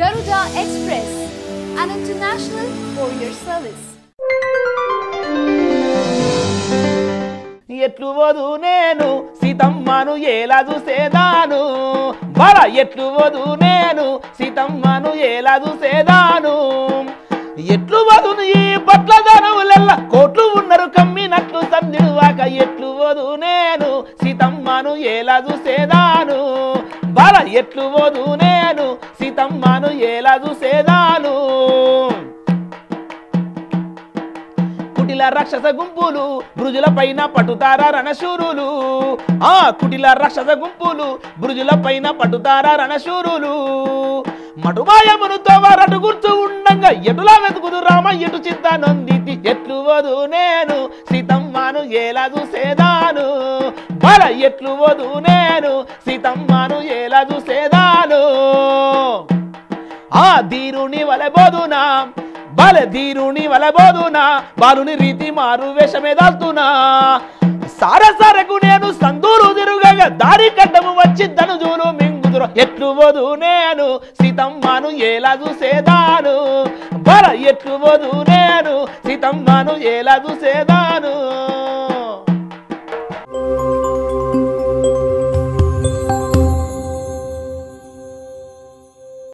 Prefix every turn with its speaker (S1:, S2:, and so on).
S1: Garuda Express, an international courier service.
S2: ఎట్లు వదు నేను? సీతమ్మను ఎలా చూసేదాను? బల ఎట్లు వదు నేను? సీతమ్మను ఎలా చూసేదాను? ఎట్లు వదును ఈ పట్ల ధనములెల్ల కోట్లు ఉన్నారు కమ్మినట్లు సందివాక ఎట్లు వదు నేను? సీతమ్మను ఎలా చూసేదాను? బల ఎట్లు వదు నేను సీతమ్మను ఎలా చూసేదాను? కుటిల రాక్షస గుంపులు బ్రుజుల పైన పట్టుతారా రణశూరులు? ఆ కుటిల రాక్షస గుంపులు బృజుల పైన పట్టుతారా రణశూరులు? మటుమాయమును తోవరటు గుర్తు ఉండంగా ఎటులా వెతుకుదు రామ ఎటు చింత నొందితి? ఎట్లు వదు నేను సీతమ్మను ఎలా చూసేదాను? ఎట్లు వదు నేను సీతమ్మను ఎలా చూసేదాను? ఆ ధీరుని వలబోదునా బల ధీరుని వలబోదునా బాలుని రీతి మారు వేషమే దాల్తున్నా సారసరకు నేను సందూరు తిరుగగా దారి కడ్డము వచ్చి ధనుజులు మింగుదురు. ఎట్లు వదు నేను సీతమ్మను ఎలా చూసేదాను? బల ఎట్లు వదు నేను సీతమ్మను ఎలా చూసేదాను?